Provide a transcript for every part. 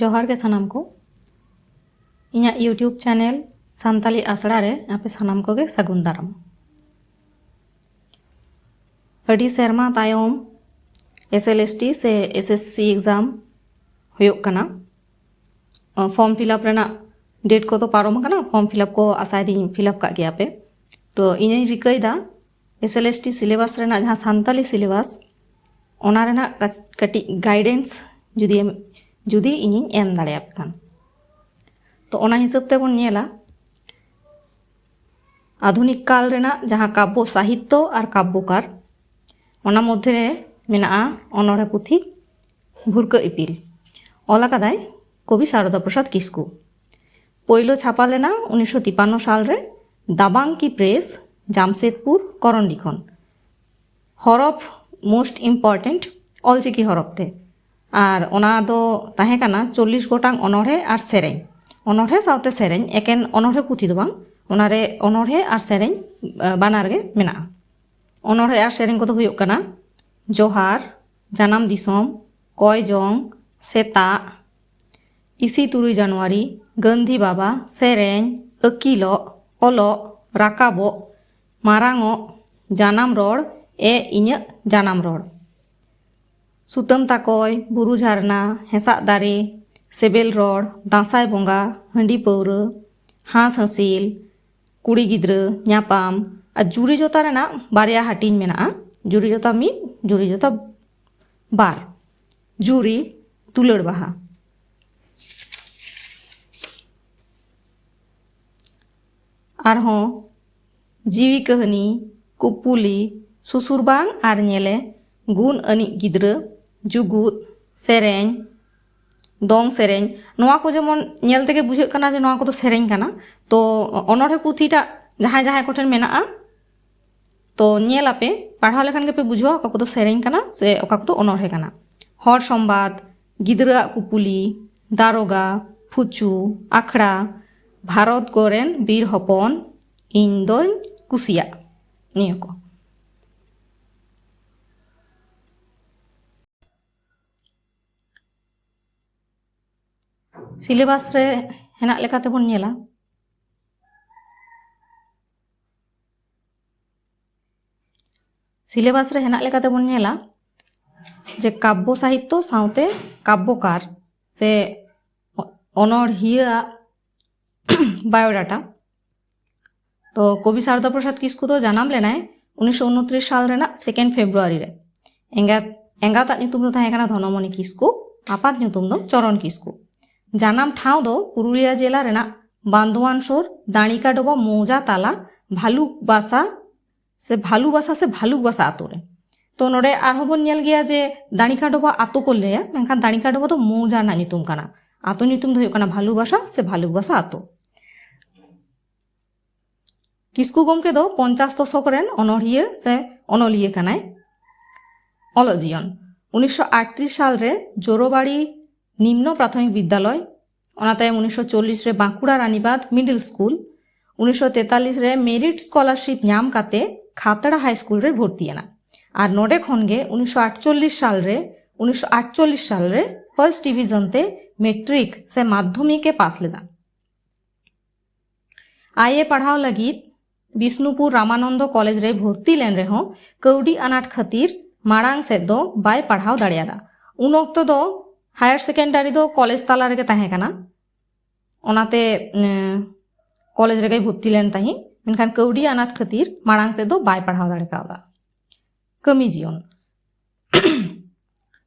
जोहर के सनाम को। इं यूट्यूब चैनल सानी आसड़ा रे आपे सनाम को सगुन दाराम सेरमा तायम एस एल एस टी से S S C exam form fill up date को तो पारम करना फॉर्म फिलप को आशा दी फिलप का गया पे। तो इन रिकायदा S L S T syllabus सानी सिलेबस गाइडेंस जुदी ᱡᱩᱫᱤ ᱤᱧᱤᱧ ᱮᱢ ᱫᱟᱲᱮᱭᱟᱜ ᱠᱷᱟᱱ ᱛᱚ ᱚᱱᱟ ᱦᱤᱥᱟᱹᱵ ᱛᱮᱵᱚᱱ ᱧᱮᱞᱟ ᱟᱫᱷᱩᱱᱤᱠ ᱠᱟᱞ ᱨᱮᱱᱟᱜ ᱡᱟᱦᱟᱸ ᱠᱟᱵᱽᱵᱚ ᱥᱟᱦᱤᱛᱛᱚ ᱟᱨ ᱠᱟᱵᱽᱵᱚᱠᱟᱨ ᱚᱱᱟ ᱢᱚᱫᱽᱫᱷᱮ ᱨᱮ ᱢᱮᱱᱟᱜᱼᱟ ᱚᱱᱚᱬᱦᱮ ᱯᱩᱛᱷᱤ ᱵᱷᱩᱨᱠᱟᱹ ᱤᱯᱤᱞ ᱚᱞ ᱟᱠᱟᱫᱟᱭ ᱠᱚᱵᱤ ᱥᱟᱨᱚᱫᱟ ᱯᱨᱚᱥᱟᱫᱽ ᱠᱤᱥᱠᱩ ᱯᱳᱭᱞᱳ ᱪᱷᱟᱯᱟ ᱞᱮᱱᱟ ᱩᱱᱤᱥᱥᱚ ᱛᱤᱯᱟᱱᱱᱚ ᱥᱟᱞᱨᱮ দাবাᱝকি প্রেস জামশেদপুর করণᱰᱤ ᱠᱷᱚᱱ হরফ মোস্ট ইম্পর্ᱴᱮন্ট ᱚᱞᱪᱤᱠᱤ ᱦᱚᱨᱚᱯ ᱛᱮ ᱟᱨ ᱚᱱᱟ ᱫᱚ ᱛᱟᱦᱮᱸ ᱠᱟᱱᱟ ᱪᱚᱞᱞᱤᱥ ᱜᱚᱴᱟᱝ ᱚᱱᱚᱬᱦᱮ ᱟᱨ ᱥᱮᱨᱮᱧ ᱚᱱᱚᱬᱦᱮ ᱥᱟᱶᱛᱮ ᱥᱮᱨᱮᱧ ᱮᱠᱮᱱ ᱚᱱᱚᱬᱦᱮ ᱯᱩᱛᱷᱤ ᱫᱚ ᱵᱟᱝ ᱚᱱᱟᱨᱮ ᱚᱱᱚᱬᱦᱮ ᱟᱨ ᱥᱮᱨᱮᱧ ᱵᱟᱱᱟᱨ ᱜᱮ ᱢᱮᱱᱟᱜᱼᱟ ᱚᱱᱚᱬᱦᱮ ᱟᱨ ᱥᱮᱨᱮᱧ ᱠᱚᱫᱚ ᱦᱩᱭᱩᱜ ᱠᱟᱱᱟ ᱡᱚᱦᱟᱨ ᱡᱟᱱᱟᱢ ᱫᱤᱥᱚᱢ ᱠᱚᱭ ᱡᱚᱝ ᱥᱮᱛᱟᱜ ᱤᱥᱤ ᱛᱩᱨᱩᱭ ᱡᱟᱱᱩᱣᱟᱨᱤ ᱜᱟᱹᱱᱫᱷᱤ ᱵᱟᱵᱟ ᱥᱮᱨᱮᱧ ᱟᱹᱠᱤᱞᱚᱜ ᱚᱞᱚᱜ ᱨᱟᱠᱟᱵᱚᱜ ᱢᱟᱨᱟᱝᱚᱜ ᱡᱟᱱᱟᱢ ᱨᱚᱲ ᱮ ᱤᱧᱟᱹᱜ ᱡᱟᱱᱟᱢ ᱨᱚᱲ ᱥᱩᱛᱟᱹᱢ ᱛᱟᱠᱚᱭ ᱵᱩᱨᱩ ᱡᱷᱟᱨᱱᱟ ᱦᱮᱸᱥᱟᱜ ᱫᱟᱨᱮ ᱥᱮᱵᱮᱞ ᱨᱚᱲ ᱫᱟᱸᱥᱟᱭ ᱵᱚᱸᱜᱟ ᱦᱟᱺᱰᱤ ᱯᱟᱹᱣᱨᱟᱹ ᱦᱟᱸᱥ ᱦᱟᱹᱥᱤᱞ ᱠᱩᱲᱤ ᱜᱤᱫᱽᱨᱟᱹ ᱧᱟᱯᱟᱢ ᱟᱨ ᱡᱩᱨᱤ ᱡᱚᱛᱟ ᱨᱮᱱᱟᱜ ᱵᱟᱨᱭᱟ ᱦᱟᱹᱴᱤᱧ ᱢᱮᱱᱟᱜᱼᱟ ᱡᱩᱨᱤ ᱡᱚᱛᱟ ᱢᱤᱫ ᱡᱩᱨᱤ ᱡᱚᱛᱟ ᱵᱟᱨ ᱡᱩᱨᱤ ᱫᱩᱞᱟᱹᱲ ᱵᱟᱦᱟ ᱟᱨᱦᱚᱸ ᱡᱤᱣᱤ ᱠᱟᱹᱦᱱᱤ ᱠᱩᱯᱩᱞᱤ ᱥᱩᱥᱩᱨ ᱵᱟᱝ ᱟᱨ ᱧᱮᱞᱮ ᱜᱩᱱ ᱟᱹᱱᱤᱡ ᱜᱤᱫᱽᱨᱟᱹ ᱡᱩᱜᱩᱫ ᱥᱮᱨᱮᱧ ᱫᱚᱝ ᱥᱮᱨᱮᱧ ᱱᱚᱣᱟ ᱠᱚ ᱡᱮᱢᱚᱱ ᱧᱮᱞ ᱛᱮᱜᱮ ᱵᱩᱡᱷᱟᱹᱜ ᱠᱟᱱᱟ ᱡᱮ ᱱᱚᱣᱟ ᱠᱚᱫᱚ ᱥᱮᱨᱮᱧ ᱠᱟᱱᱟ ᱛᱚ ᱚᱱᱚᱬᱦᱮ ᱯᱩᱛᱷᱤᱴᱟᱜ ᱡᱟᱦᱟᱸᱭ ᱡᱟᱦᱟᱸᱭ ᱠᱚᱴᱷᱮᱱ ᱢᱮᱱᱟᱜᱼᱟ ᱛᱚ ᱧᱮᱞᱟᱯᱮ ᱯᱟᱲᱦᱟᱣ ᱞᱮᱠᱷᱟᱱ ᱜᱮᱯᱮ ᱵᱩᱡᱷᱟᱹᱣᱟ ᱚᱠᱟ ᱠᱚᱫᱚ ᱥᱮᱨᱮᱧ ᱠᱟᱱᱟ ᱥᱮ ᱚᱠᱟ ᱠᱚᱫᱚ ᱚᱱᱚᱬᱦᱮ ᱠᱟᱱᱟ ᱦᱚᱲ ᱥᱚᱢᱵᱟᱫ ᱜᱤᱫᱽᱨᱟᱹᱣᱟᱜ ᱠᱩᱯᱩᱞᱤ ᱫᱟᱨᱳᱜᱟ ᱯᱷᱩᱪᱩ ᱟᱠᱷᱲᱟ ᱵᱷᱟᱨᱚᱛ ᱜᱚᱨᱮᱱ ᱵᱤᱨ ᱦᱚᱯᱚᱱ ᱤᱧ ᱫᱚᱧ ᱠᱩᱥᱤᱭᱟᱜ ᱱᱤᱭᱟᱹ ᱠᱚ সিলেবাস রে ᱦᱮᱱᱟᱜ ᱞᱮᱠᱟ ᱛᱮᱵᱚᱱ ᱧᱮᱞᱟ সিলেবাস রে ᱦᱮᱱᱟᱜ ᱞᱮᱠᱟ ᱛᱮᱵᱚᱱ ᱧᱮᱞᱟ ᱡᱮ ᱠᱟᱵᱵᱚ ᱥᱟᱦᱤᱛᱛᱚ ᱥᱟᱶᱛᱮ বায়োডাটা তো কবি সারদা প্রসাদ কিসকু তো জানাম লেনায় উনিশশো উনত্রিশ সাল রেনাগ সেকেন্ড ফেব্রুয়ারি রে এঙ্গাত নিতুম তো থাকে ধনমণি কিসকু আপাত নিতুম চরণ কিসকু ᱡᱟᱱᱟᱢ ᱴᱷᱟᱶ ᱫᱚ ᱯᱩᱨᱩᱞᱤᱭᱟᱹ ᱡᱮᱞᱟ ᱨᱮᱱᱟᱜ ᱵᱟᱸᱫᱣᱟᱱ ᱥᱳᱨ ᱫᱟᱲᱤᱠᱟᱰᱚᱵᱟ ᱢᱚᱣᱡᱟ ᱛᱟᱞᱟ ᱵᱷᱟᱞᱩᱠᱵᱟᱥᱟ ᱥᱮ ᱵᱷᱟᱞᱩᱵᱟᱥᱟ ᱥᱮ ᱵᱷᱟᱞᱩᱠᱵᱟᱥᱟ ᱟᱛᱳ ᱨᱮ ᱛᱚ ᱱᱚᱰᱮ ᱟᱨᱦᱚᱸ ᱵᱚᱱ ᱧᱮᱞ ᱜᱮᱭᱟ ᱡᱮ ᱫᱟᱲᱤᱠᱟᱰᱚᱵᱟ ᱟᱛᱳ ᱠᱚ ᱞᱟᱹᱭᱟ ᱢᱮᱱᱠᱷᱟᱱ ᱫᱟᱲᱤᱠᱟᱰᱚᱵᱟ ᱫᱚ ᱢᱚᱣᱡᱟ ᱨᱮᱱᱟᱜ ᱧᱩᱛᱩᱢ ᱠᱟᱱᱟ ᱟᱛᱳ ᱧᱩᱛᱩᱢ ᱫᱚ ᱦᱩᱭᱩᱜ ᱠᱟᱱᱟ ᱵᱷᱟᱞᱩᱵᱟᱥᱟ ᱥᱮ ᱵᱷᱟᱞᱩᱠᱵᱟᱥᱟ ᱟᱛᱳ ᱠᱤᱥᱠᱩ ᱜᱚᱢᱠᱮ ᱫᱚ ᱯᱚᱧᱪᱟᱥ ᱫᱚᱥᱚᱠ ᱨᱮᱱ ᱚᱱᱚᱲᱦᱤᱭᱟᱹ ᱥᱮ ᱚᱱᱚᱞᱤᱭᱟᱹ ᱠᱟᱱᱟᱭ ᱚᱞᱚᱜ ᱡᱤᱭᱚᱱ ᱩᱱᱤᱥᱥᱚ ᱟᱴᱛᱨᱤশ ᱥᱟᱞᱨᱮ ᱡᱳᱨᱳᱵᱟᱲᱤ নিম্ন প্রাথমিক বিদ্যালয় অনাতায় উনিশশো চল্লিশ রে বাঁকুড়া রানীবাদ মিডিল স্কুল উনিশশো তেতাল্লিশ রে মেরিট স্কলারশিপ নাম কাতে ᱠᱷᱟᱛᱲᱟ হাই ᱥᱠᱩᱞ ᱨᱮ ᱵᱷᱚᱨᱛᱤᱭᱮᱱᱟ ᱟᱨ ᱱᱚᱰᱮ ᱠᱷᱚᱱ ᱜᱮ ᱩᱱᱤᱥᱥᱚ ᱟᱴᱪᱚᱞᱞᱤᱥ ᱥᱟᱞ উনিশশো আটচল্লিশ সাল রে ফার্স্ট ডিভিশন তে মেট্রিক সে মাধ্যমিকে পাস লেদা। আইএ পড়াও লাগি বিষ্ণুপুর রামানন্দ কলেজ রে ভর্তি লেন রেহ কৌডি আনাট খাতির মারাং সে দো বাই পড়াও দাঁড়িয়াদা। উন অক্ত দো ᱦᱟᱭᱟᱨ ᱥᱮᱠᱮᱱᱰᱟᱨᱤ ᱫᱚ ᱠᱚᱞᱮᱡᱽ ᱛᱟᱞᱟ ᱨᱮᱜᱮ ᱛᱟᱦᱮᱸ ᱠᱟᱱᱟ ᱚᱱᱟᱛᱮ ᱠᱚᱞᱮᱡᱽ ᱨᱮᱜᱮᱭ ᱵᱷᱚᱨᱛᱤ ᱞᱮᱱ ᱛᱟᱦᱮᱸ ᱢᱮᱱᱠᱷᱟᱱ ᱠᱟᱹᱣᱰᱤ ᱟᱱᱟᱴ ᱠᱷᱟᱹᱛᱤᱨ ᱢᱟᱲᱟᱝ ᱥᱮᱫ ᱫᱚ ᱵᱟᱭ ᱯᱟᱲᱦᱟᱣ ᱫᱟᱲᱮ ᱠᱟᱣᱫᱟ ᱠᱟᱹᱢᱤ ᱡᱤᱭᱚᱱ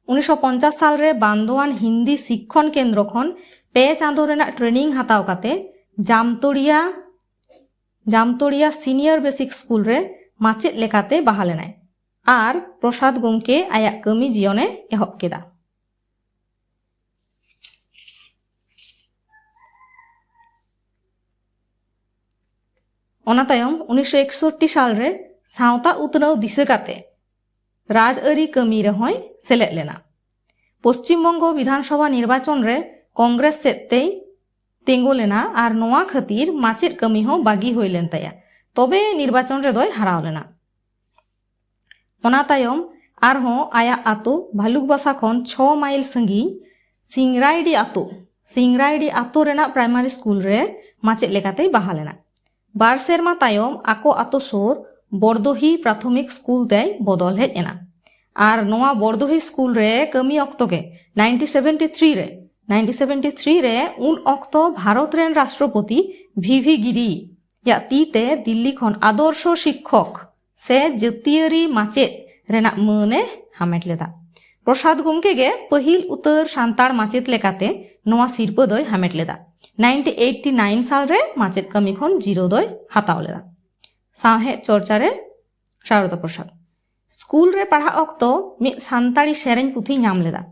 উনিশশো পঞ্চাশ সালরে বান্দোয়ান হিন্দি শিক্ষণ কেন্দ্র খন পে চাঁদো রেনা ট্রেনিং হাতাও কাতে Jamtaria Jamtaria senior basic school রে মাচেদ লেকাতে বাহালেনায় আর প্রসাদ গোমকে আয়া কামি জিয়নে এহব কেদা ᱚᱱᱟᱛᱟᱭᱚᱢ ᱩᱱᱤᱥᱥᱚ ᱮᱠᱥᱚᱴᱴᱤ ᱥᱟᱞᱨᱮ ᱥᱟᱶᱛᱟ ᱩᱛᱱᱟᱹᱣ ᱫᱤᱥᱟᱹ ᱠᱟᱛᱮ ᱨᱟᱡᱽᱟᱹᱨᱤ ᱠᱟᱹᱢᱤ ᱨᱮᱦᱚᱸᱭ ᱥᱮᱞᱮᱫ ᱞᱮᱱᱟ ᱯᱚᱥᱪᱤᱢᱵᱚᱝᱜᱚ ᱵᱤᱫᱷᱟᱱᱥᱚᱵᱷᱟ ᱱᱤᱨᱵᱟᱪᱚᱱ ᱨᱮ ᱠᱚᱝᱜᱨᱮᱥ ᱥᱮᱫ ᱛᱮᱭ ᱛᱤᱸᱜᱩ ᱞᱮᱱᱟ ᱟᱨ ᱱᱚᱣᱟ ᱠᱷᱟᱹᱛᱤᱨ ᱢᱟᱪᱮᱫ ᱠᱟᱹᱢᱤ ᱦᱚᱸ ᱵᱟᱹᱜᱤ ᱦᱩᱭ ᱞᱮᱱ ᱛᱟᱭᱟ ᱛᱚᱵᱮ ᱱᱤᱨᱵᱟᱪᱚᱱ ᱨᱮᱫᱚᱭ ᱦᱟᱨᱟᱣ ᱞᱮᱱᱟ ᱚᱱᱟ ᱛᱟᱭᱚম ᱟᱨᱦᱚᱸ ᱟᱭᱟᱜ ᱟᱛᱳ ᱵᱷᱟᱞᱩᱠᱵᱟᱥᱟ ᱠᱷᱚᱱ ᱪᱷᱚ ᱢᱟᱭᱤᱞ ᱥᱟᱺᱜᱤᱧ ᱥᱤᱝᱨᱟᱭᱰᱤ ᱟᱛᱳ ᱥᱤᱝᱨᱟᱭᱰᱤ ᱟᱛᱳ ᱨᱮᱱᱟᱜ ᱯᱨᱟᱭᱢᱟᱨᱤ ᱥᱠᱩᱞ ᱨᱮ ᱢᱟᱪᱮᱫ ᱞᱮᱠᱟᱛᱮᱭ ᱵᱟᱦᱟᱞᱮᱱᱟ ᱵᱟᱨ ᱥᱮᱨᱢᱟ ᱛᱟᱭᱚᱢ ᱟᱠᱚ ᱟᱛᱳ ᱥᱳᱨ ᱵᱚᱨᱫᱚᱦᱤ ᱯᱨᱟᱛᱷᱚᱢᱤᱠ ᱥᱠᱩᱞ ᱛᱮᱭ ᱵᱚᱫᱚᱞ ᱦᱮᱡ ᱮᱱᱟ ᱟᱨ ᱱᱚᱣᱟ ᱵᱚᱨᱫᱚᱦᱤ ᱥᱠᱩᱞ ᱨᱮ ᱠᱟᱹᱢᱤ ᱚᱠᱛᱚ ᱜᱮ 1973 ᱨᱮ 1973 ᱨᱮ ᱩᱱ ᱚᱠᱛᱚ ᱵᱷᱟᱨᱚᱛ ᱨᱮᱱ ᱨᱟᱥᱴᱨᱚᱯᱚᱛᱤ ᱵᱷᱤᱵᱷᱤ ᱜᱤᱨᱤ ᱭᱟᱜ ᱛᱤᱛᱮ ᱫᱤল্ᱞᱤ ᱠᱷᱚᱱ ᱟᱫᱚᱨᱥᱚ ᱥᱤᱠᱠᱷᱚᱠ ᱥᱮ ᱡᱟᱹᱛᱤᱭᱟᱹᱨᱤ ᱢᱟᱪᱮᱫ ᱨᱮᱱᱟᱜ ᱢᱟᱹᱱᱮ ᱦᱟᱢᱮᱴ ᱞᱮᱫᱟ ᱯᱨᱚᱥᱟᱫ ᱜᱚᱢᱠᱮ ᱜᱮ ᱯᱟᱹᱦᱤᱞ ᱩᱛᱟᱹᱨ ᱥᱟᱱᱛᱟᱲ ᱢᱟᱪᱮᱫ ᱞᱮᱠᱟᱛᱮ ᱱᱚᱣᱟ ᱥᱤᱨᱯᱟᱹ ᱫᱚᱭ ᱦᱟᱢᱮᱴ ᱞᱮᱫᱟ નાઇન્ટી એઇટી નાઇન સાલ રે માચેદ કમી ખોન જીરોદય હાતાવલેલા સાહે ચર્ચારે શારદા પ્રસાદ স্কুল রে পড়া অক্ত মিদ সান্তাড়ি সেরেন পুথি নাম লেদা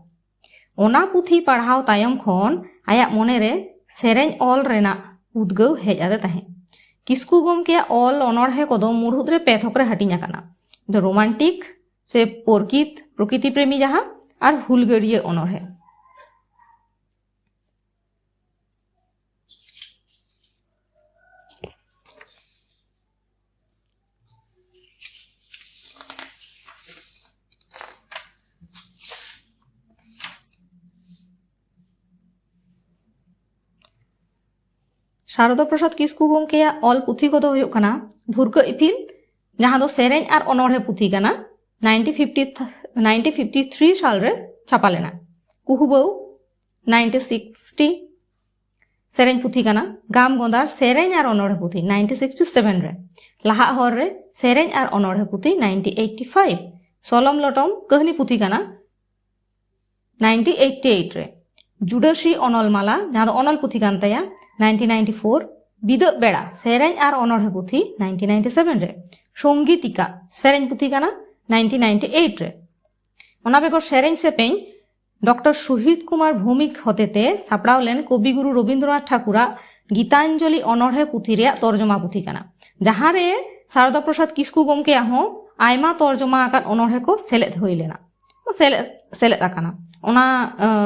ওনা পুথি পড়াও তায়ম খন আয়া মনে রে সেরেন অল রেনা উদ্গৌ হেজ আদে তাহে। কিসকু গমকে অল অনড়হে কদ মুড়ুদ রে পেথক রে হাটিং আকানা দ রোমান্টিক, সে প্রকৃত প্রকৃতি প্রেমী যাহা, আর হুলগড়িয়ে অনড়হে। ᱥᱟᱨᱚᱫᱟ ᱯᱨᱚᱥᱟᱫ ᱠᱤᱥᱠᱩ ᱜᱚᱢᱠᱮᱭᱟᱜ ᱚᱞ ᱯᱩᱛᱷᱤ ᱠᱚᱫᱚ ᱦᱩᱭᱩᱜ ᱠᱟᱱᱟ ᱵᱷᱩᱨᱠᱟᱹ ᱤᱯᱤᱞ ᱡᱟᱦᱟᱸ ᱫᱚ ᱥᱮᱨᱮᱧ ᱟᱨ ᱚᱱᱚᱬᱦᱮ ᱯᱩᱛᱷᱤ ᱠᱟᱱᱟ 1950 1953 ᱥᱟᱞᱨᱮ ᱪᱷᱟᱯᱟ ᱞᱮᱱᱟ ᱠᱩᱦᱩᱵᱟᱹᱣ 1960 ᱥᱮᱨᱮᱧ ᱯᱩᱛᱷᱤ ᱠᱟᱱᱟ ᱜᱟᱢ ᱜᱚᱸᱫᱟᱨ ᱥᱮᱨᱮᱧ ᱟᱨ ᱚᱱᱚᱬᱦᱮ ᱯᱩᱛᱷᱤ 1967 ᱨᱮ ᱞᱟᱦᱟᱜ ᱦᱚᱨ ᱨᱮ ᱥᱮᱨᱮᱧ ᱟᱨ ᱚᱱᱚᱬᱦᱮ ᱯᱩᱛᱷᱤ 1985 ᱥᱚᱞᱚᱢ ᱞᱚᱴᱚᱢ ᱠᱟᱹᱦᱱᱤ ᱯᱩᱛᱷᱤ ᱠᱟᱱᱟ 1988 ᱨᱮ ᱡᱩᱰᱟᱹᱥᱤ ᱚᱱᱚᱞ ᱢᱟᱞᱟ ᱡᱟᱦᱟᱸ ᱫᱚ ᱚᱱᱚᱞ ᱯᱩᱛᱷᱤ ᱠᱟᱱ ᱛᱟᱭᱟ ᱱᱟᱭᱤᱱᱴᱤᱱ ᱵᱤᱫᱟᱹᱜ ᱵᱮᱲᱟ ᱥᱮᱨᱮᱧ ᱟᱨ ᱚᱱᱚᱬᱦᱮ ᱯᱩᱛᱷᱤ ᱱᱟᱭᱤᱱᱴᱤᱱ ᱨᱮ ᱥᱚᱝᱜᱤᱛᱤᱠᱟ ᱥᱮᱨᱮᱧ ᱯᱩᱛᱷᱤ ᱠᱟᱱᱟ ᱱᱟᱭᱤᱱᱴᱤᱱ ᱨᱮ ᱚᱱᱟ ᱵᱮᱜᱚᱨ ᱥᱮᱨᱮᱧ ᱥᱮᱯᱮᱧ ডক্টর সুহিত কুমার ভৌমিক হতেতে সাপড়াওলেন কবিগুরু রবীন্দ্রনাথ ঠাকুরা গীতাঞ্জলি অনড়হে পুঁথি রেয়া তর্জমা পুঁথি কানা যাহারে সারদা প্রসাদ কিসকু গমকে আহ আয়মা তর্জমা আকার অনড়হে কো সেলেদ হইলেনা সেলেদ সেলেদ আকানা। ওনা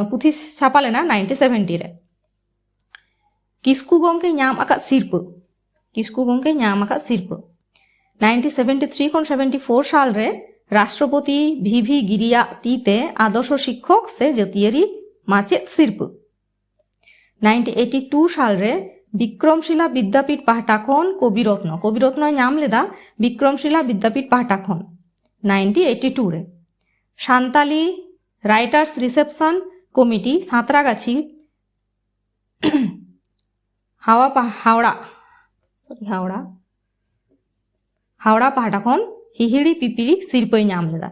পুঁথি ছাপালেনা নাইনটি সেভেন্টি রে। ᱠᱤᱥᱠᱩ ᱜᱚᱢᱠᱮ ᱧᱟᱢ ᱟᱠᱟᱫ ᱥᱤᱨᱯᱟᱹ ᱠᱤᱥᱠᱩ ᱜᱚᱢᱠᱮ ᱧᱟᱢ ᱟᱠᱟᱫ ᱥᱤᱨᱯᱟᱹ 1973 ᱠᱷᱚᱱ 74 সাল রে রাষ্ট্রপতি ভিভি গিরিয়া তিতে আদর্শ শিক্ষক সে জাতীয়ারি মাচেদ শিল্প 1982 সাল রে বিক্রমশিলা বিদ্যাপীঠ পাহটা খন কবিরত্ন কবিরত্ন নাম লেদা বিক্রমশিলা বিদ্যাপীঠ পাহটা খন 1982 রে Santali writers reception committee Santragachi হাওয়া হাওড়া। সরি হাওড়া। হাওড়া পাহাটা খন হিহিড়ি পিপিড়ি শিল্পই নাম লেদা।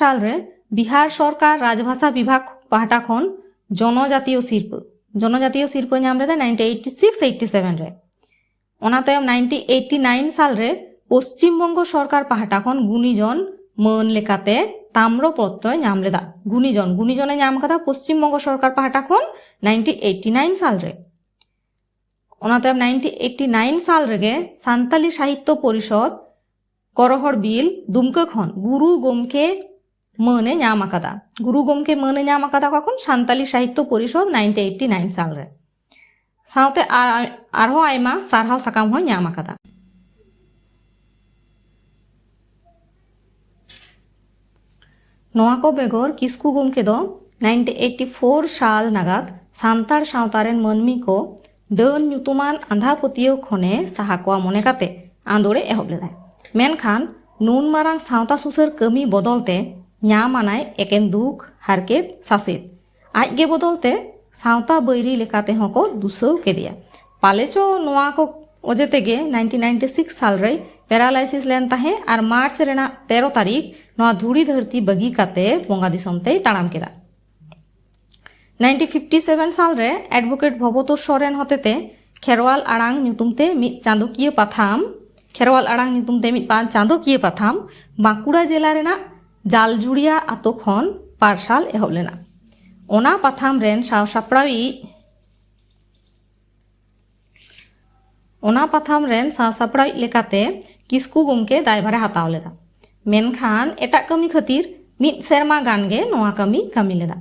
সাল রে বিহার সরকার রাজভাষা বিভাগ পাহাটা খন জনজাতীয় শিল্প জনজাতীয় শিল্প নাম লেদা ninety eighty six eighty seven রে। অনাতয়ম নাইনটি এইটি নাইন সাল রে পশ্চিমবঙ্গ সরকার পাহাটা খন গুণীজন মন লেখাতে তাম্র প্রত্যয় নামলেদা গুণীজন। গুণীজনে নামকাদা পশ্চিমবঙ্গ সরকার পাহাটা খুন নাইনটি এইটি নাইন সাল রে। অনাতে নাইনটি এইটি নাইন সাল রেগে সান্তালি সাহিত্য পরিষদ করহর বিল দুমকে খন গুরু গমকে মনে নাম নামাকাদা গুরু গমকে মনে নাম নামাকাদা কখন? সান্তালি সাহিত্য পরিষদ নাইনটি এইটি নাইন সাল রে। সাথে আর আরও আইমা সারহাও সাকাম হয় নাম নামাকাদা ᱱᱚᱣᱟ ᱠᱚ ᱵᱮᱜᱚᱨ ᱠᱤᱥᱠᱩ ᱜᱚᱢᱠᱮ ᱫᱚ ᱱᱟᱭᱤᱱᱴᱤ ᱮᱭᱤᱴᱴᱤ ᱯᱷᱳᱨ ᱥᱟᱞ ᱱᱟᱜᱟᱫ ᱥᱟᱱᱛᱟᱲ ᱥᱟᱶᱛᱟ ᱨᱮᱱ ᱢᱟᱹᱱᱢᱤ ᱠᱚ ᱰᱟᱹᱱ ᱧᱩᱛᱩᱢᱟᱱ ᱟᱸᱫᱷᱟ ᱯᱟᱹᱛᱭᱟᱹᱣ ᱠᱷᱚᱱᱮ ᱥᱟᱦᱟ ᱠᱚᱣᱟ ᱢᱚᱱᱮ ᱠᱟᱛᱮ ᱟᱸᱫᱳᱲᱮ ᱮᱦᱚᱵ ᱞᱮᱫᱟᱭ ᱢᱮᱱᱠᱷᱟᱱ ᱱᱩᱱ ᱢᱟᱨᱟᱝ ᱥᱟᱶᱛᱟ ᱥᱩᱥᱟᱹᱨ ᱠᱟᱹᱢᱤ ᱵᱚᱫᱚᱞ ᱛᱮ ᱧᱟᱢ ᱟᱱᱟᱭ ᱮᱠᱮᱱ ᱫᱩᱠ ᱦᱟᱨᱠᱮᱛ ᱥᱟᱥᱮᱛ ᱟᱡ ᱜᱮ ᱵᱚᱫᱚᱞ ᱛᱮ ᱥᱟᱶᱛᱟ ᱵᱟᱹᱭᱨᱤ ᱞᱮᱠᱟ ᱛᱮᱦᱚᱸ ᱠᱚ ᱫᱩᱥᱟᱹᱣ ᱠᱮᱫᱮᱭᱟ ᱯᱟᱞᱮᱪᱚ ᱱᱚᱣᱟ ᱠᱚ ᱚᱡᱮ ᱛᱮᱜᱮ ᱱᱟᱭᱤᱱᱴᱤ ᱱᱟᱭᱤᱱᱴᱤ ᱥᱤᱠᱥ ᱥᱟᱞᱨᱮᱭ ᱯᱮᱨᱟᱞᱟᱭᱥᱤᱥ ᱞᱮᱱ ᱛᱟᱦᱮᱸ ᱟᱨ ᱢᱟᱨᱪ ᱨᱮᱱᱟᱜ ᱛᱮᱨᱚ ᱛᱟᱹᱨᱤᱠᱷ ᱱᱚᱣᱟ ᱫᱷᱩᱲᱤ ᱫᱷᱟᱹᱨᱛᱤ ᱵᱟᱹᱜᱤ ᱠᱟᱛᱮ ᱵᱚᱸᱜᱟ ᱫᱤᱥᱚᱢ ᱛᱮᱭ ᱛᱟᱲᱟᱢ ᱠᱮᱫᱟ ᱱᱟᱭᱤᱱᱴᱤ ᱯᱷᱤᱯᱴᱤ ᱥᱮᱵᱷᱮᱱ ᱥᱟᱞᱨᱮ ᱮᱰᱵᱷᱳᱠᱮᱴ ᱵᱷᱚᱵᱚᱛᱳᱨ ᱥᱚᱨᱮᱱ ᱦᱚᱛᱮᱛᱮ ᱠᱷᱮᱨᱣᱟᱞ ᱟᱲᱟᱝ ᱧᱩᱛᱩᱢᱛᱮ ᱢᱤᱫ ᱪᱟᱸᱫᱳᱠᱤᱭᱟᱹ ᱯᱟᱛᱷᱟᱢ ᱠᱷᱮᱨᱣᱟᱞ ᱟᱲᱟᱝ ᱧᱩᱛᱩᱢᱛᱮ ᱢᱤᱫ ᱪᱟᱸᱫᱳᱠᱤᱭᱟᱹ ᱯᱟᱛᱷᱟᱢ ᱵᱟᱸᱠᱩᱲᱟ ᱡᱮᱞᱟ ᱨᱮᱱᱟᱜ ᱡᱟᱞᱡᱩᱲᱤᱭᱟ ᱟᱛᱳ ᱠᱷᱚᱱ ᱯᱟᱨᱥᱟᱞ ᱮᱦᱚᱵ ᱞᱮᱱᱟ ᱚᱱᱟ ᱯᱟᱛᱷᱟᱢ ᱨᱮᱱ ᱥᱟᱶ ᱥᱟᱯᱲᱟᱣᱤᱡ ᱚᱱᱟ ᱯᱟᱛᱷᱟᱢ ᱨᱮᱱ ᱥᱟᱶ ᱥᱟᱯᱲᱟᱣᱤᱡ ᱞᱮᱠᱟᱛᱮ ᱠᱤᱥᱠᱩ ᱜᱚᱢᱠᱮ ᱫᱟᱭᱵᱷᱟᱨᱮ ᱦᱟᱛᱟᱣ ᱞᱮᱫᱟ ᱢᱮᱱᱠᱷᱟᱱ ᱮᱴᱟᱜ ᱠᱟᱹᱢᱤ ᱠᱷᱟᱹᱛᱤᱨ ᱢᱤᱫ ᱥᱮᱨᱢᱟ ᱜᱟᱱ ᱜᱮ ᱱᱚᱣᱟ ᱠᱟᱹᱢᱤ ᱠᱟᱹᱢᱤ ᱞᱮᱫᱟ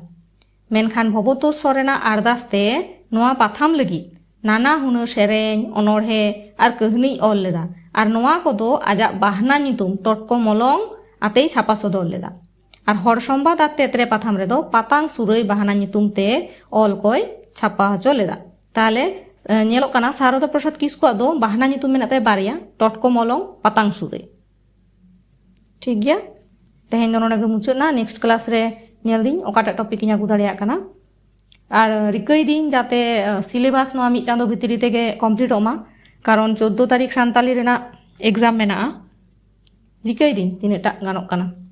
ᱢᱮᱱᱠᱷᱟᱱ ᱵᱷᱚᱵᱚᱛᱳᱥ ᱥᱚᱨᱮᱱᱟᱜ ᱟᱨᱫᱟᱥ ᱛᱮ ᱱᱚᱣᱟ ᱯᱟᱛᱷᱟᱢ ᱞᱟᱹᱜᱤᱫ ᱱᱟᱱᱟ ᱦᱩᱱᱟᱹᱨ ᱥᱮᱨᱮᱧ ᱚᱱᱚᱬᱦᱮ ᱟᱨ ᱠᱟᱹᱦᱱᱤᱭ ᱚᱞ ᱞᱮᱫᱟ ᱟᱨ ᱱᱚᱣᱟ ᱠᱚᱫᱚ ᱟᱡᱟᱜ ᱵᱟᱦᱱᱟ ᱧᱩᱛᱩᱢ ᱴᱚᱴᱠᱚ ᱢᱚᱞᱚᱝ ᱟᱛᱮᱭ ᱪᱷᱟᱯᱟ ᱥᱚᱫᱚᱨ ᱞᱮᱫᱟ ᱟᱨ ᱦᱚᱲ ᱥᱚᱢᱵᱟᱫ ᱟᱨ ᱛᱮᱛᱨᱮ ᱯᱟᱛᱷᱟᱢ ᱨᱮᱫᱚ ᱯᱟᱛᱟᱝ ᱥᱩᱨᱟᱹᱭ ᱵᱟᱦᱱᱟ ᱧᱩᱛᱩᱢ ᱛᱮ ᱚᱞ ᱠᱚᱭ ᱪᱷᱟᱯᱟ ᱦᱚᱪᱚ ᱞᱮᱫᱟ ᱛᱟᱦᱚᱞᱮ ᱧᱮᱞᱚᱜ ᱠᱟᱱᱟ ᱥᱟᱨᱚᱫᱟ ᱯᱨᱚᱥᱟᱫ ᱠᱤᱥᱠᱩᱣᱟᱜ ᱫᱚ ᱵᱟᱦᱱᱟ ᱧᱩᱛᱩᱢ ᱢᱮᱱᱟᱜ ᱛᱟᱭᱟ ᱵᱟᱨᱭᱟ ᱴᱚᱴᱠᱚ ᱢᱚᱞᱚᱝ ᱯᱟᱛᱟᱝ ᱥᱩᱨᱮ ᱴᱷᱤᱠ ᱜᱮᱭᱟ ᱛᱮᱦᱮᱧ ᱫᱚ ᱱᱚᱰᱮ ᱜᱮ ᱢᱩᱪᱟᱹᱫ ᱮᱱᱟ ᱱᱮᱠᱥᱴ ᱠᱞᱟᱥ ᱨᱮ ᱧᱮᱞ ᱫᱤᱧ ᱚᱠᱟᱴᱟᱜ ᱴᱚᱯᱤᱠ ᱤᱧ ᱟᱹᱜᱩ ᱫᱟᱲᱮᱭᱟᱜ ᱠᱟᱱᱟ আর রিকই দিন যাতে সিলেবাস নয়া মিট চাঁদো ভিতরি থেকে কমপ্লিট ওমা কারণ 14 তারিখ সান্তালি রেনা এক্সাম মেনা রিকই দিন তিনটা গানক কানা